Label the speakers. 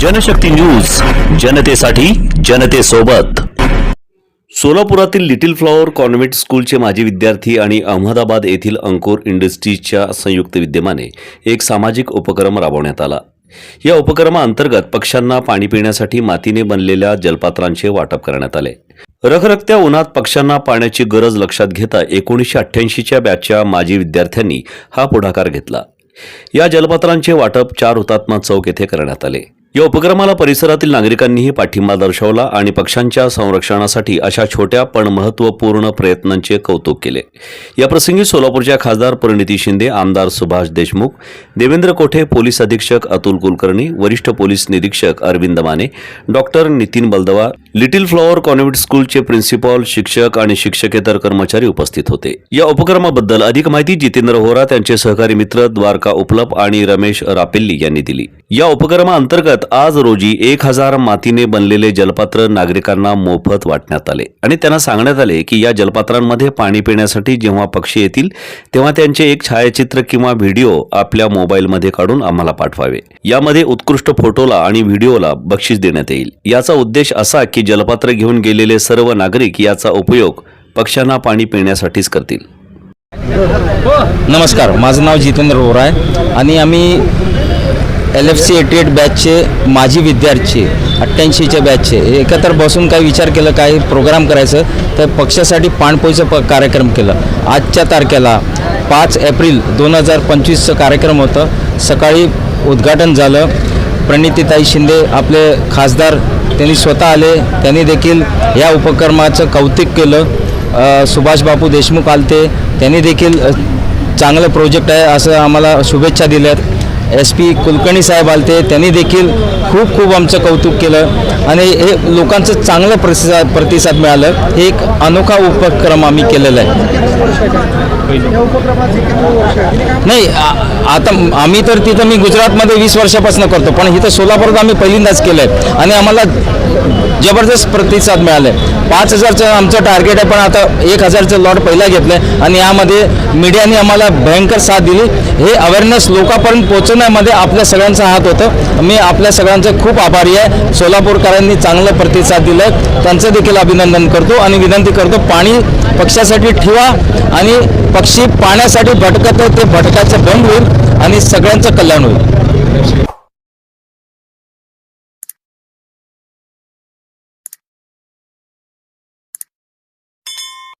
Speaker 1: Janshakti news जनतेसाठी जनतेसोबत. सोलापुरातील little flower convent स्कूलचे माजी विद्यार्थी आणि अहमदाबाद येथील अंकुर इंडस्ट्रीजच्या संयुक्त विद्यमाने एक सामाजिक उपक्रम राबवण्यात आला. या उपक्रमाअंतर्गत पक्ष्यांना पाणी पिण्यासाठी मातीने बनलेल्या जलपात्रांचे वाटप करण्यात आले. रखरखत्या उन्हात पक्ष्यांना पाण्याची गरज लक्षात घेता एकोणीसशे अठ्ठ्याऐंशीच्या बॅचच्या माजी विद्यार्थ्यांनी हा पुढाकार घेतला. या जलपात्रांचे वाटप चार हुतात्मा चौक येथे करण्यात आले. या उपक्रमाला परिसरातील नागरिकांनीही पाठिंबा दर्शवला आणि पक्ष्यांच्या संरक्षणासाठी अशा छोट्या पण महत्त्वपूर्ण प्रयत्नांचे कौतुक केले. याप्रसंगी सोलापूरच्या खासदार परिणिती शिंदे आमदार सुभाष देशमुख देवेंद्र कोठे पोलीस अधीक्षक अतुल कुलकर्णी वरिष्ठ पोलीस निरीक्षक Arvind Mane doctor Nitin Baldawa little flower convent स्कूलचे प्रिन्सिपॉल शिक्षक आणि शिक्षकेतर कर्मचारी उपस्थित होते. या उपक्रमाबद्दल अधिक माहिती जितेंद्र होरा यांचे सहकारी मित्र द्वारका उपलप आणि रमेश रापेल्ली यांनी दिली. या उपक्रमाअंतर्गत आज रोजी एक हजार मातीने बनलेले जलपात्र नागरिकांना मोफत वाटण्यात आले आणि त्यांना सांगण्यात आले की या जलपात्रांमध्ये पाणी पिण्यासाठी जेव्हा पक्षी येतील तेव्हा त्यांचे एक छायाचित्र किंवा व्हिडिओ आपल्या मोबाईलमध्ये काढून आम्हाला पाठवावे. यामध्ये उत्कृष्ट फोटोला आणि व्हिडिओला बक्षीस देण्यात येईल. याचा उद्देश असा की जलपात्र घेऊन गेलेले सर्व नागरिक याचा उपयोग पक्ष्यांना पाणी पिण्यासाठीच करतील.
Speaker 2: नमस्कार माझं नाव जितेंद्र रोहरा आहे आणि आम्ही L F C eighty eight बॅचचे माजी विद्यार्थी अठ्ठ्याऐंशीच्या बॅचचे एकत्र बसून काही विचार केलं काही प्रोग्राम करायचं तर पक्षासाठी पाणपोईचं प कार्यक्रम केलं. आजच्या तारखेला पाच एप्रिल दोन हजार पंचवीसचं कार्यक्रम होतं. सकाळी उद्घाटन झालं. प्रणितीताई शिंदे आपले खासदार त्यांनी स्वतः आले. त्यांनी देखील या उपक्रमाचं कौतुक केलं. सुभाषबापू देशमुख आलते. त्यांनी देखील चांगलं प्रोजेक्ट आहे असं आम्हाला शुभेच्छा दिल्यात. एस पी कुलकर्णी साहेब आलते. त्यांनी देखील खूप खूप आमचं कौतुक केलं. आणि हे लोकांचं चांगलं प्रतिसाद प्रतिसाद मिळालं. हे एक अनोखा उपक्रम आम्ही केलेला आहे. नाही आ- आता आम्ही तर तिथं मी गुजरातमध्ये वीस वर्षापासून करतो पण इथं सोलापूरात आम्ही पहिल्यांदाच केलं आहे आणि आम्हाला जबरदस्त प्रतिसाद मिळाला आहे पाच हजारचं आमचं टार्गेट आहे पण आता एक हजारचं लॉट पहिला घेतलं आहे आणि यामध्ये मीडियाने आम्हाला भयंकर साथ दिली. हे अवेअरनेस लोकांपर्यंत पोहोचवण्यामध्ये आपल्या सगळ्यांचा हात होतं. मी आपल्या सगळ्यांचं खूप आभारी आहे. सोलापूरकरांनी चांगलं प्रतिसाद दिलं आहे त्यांचं देखील अभिनंदन करतो आणि विनंती करतो पाणी पक्षासाठी ठेवा आणि पक्षी पाण्यासाठी भटकत आहे ते भटकाचं बंद होईल आणि सगळ्यांचं कल्याण होईल.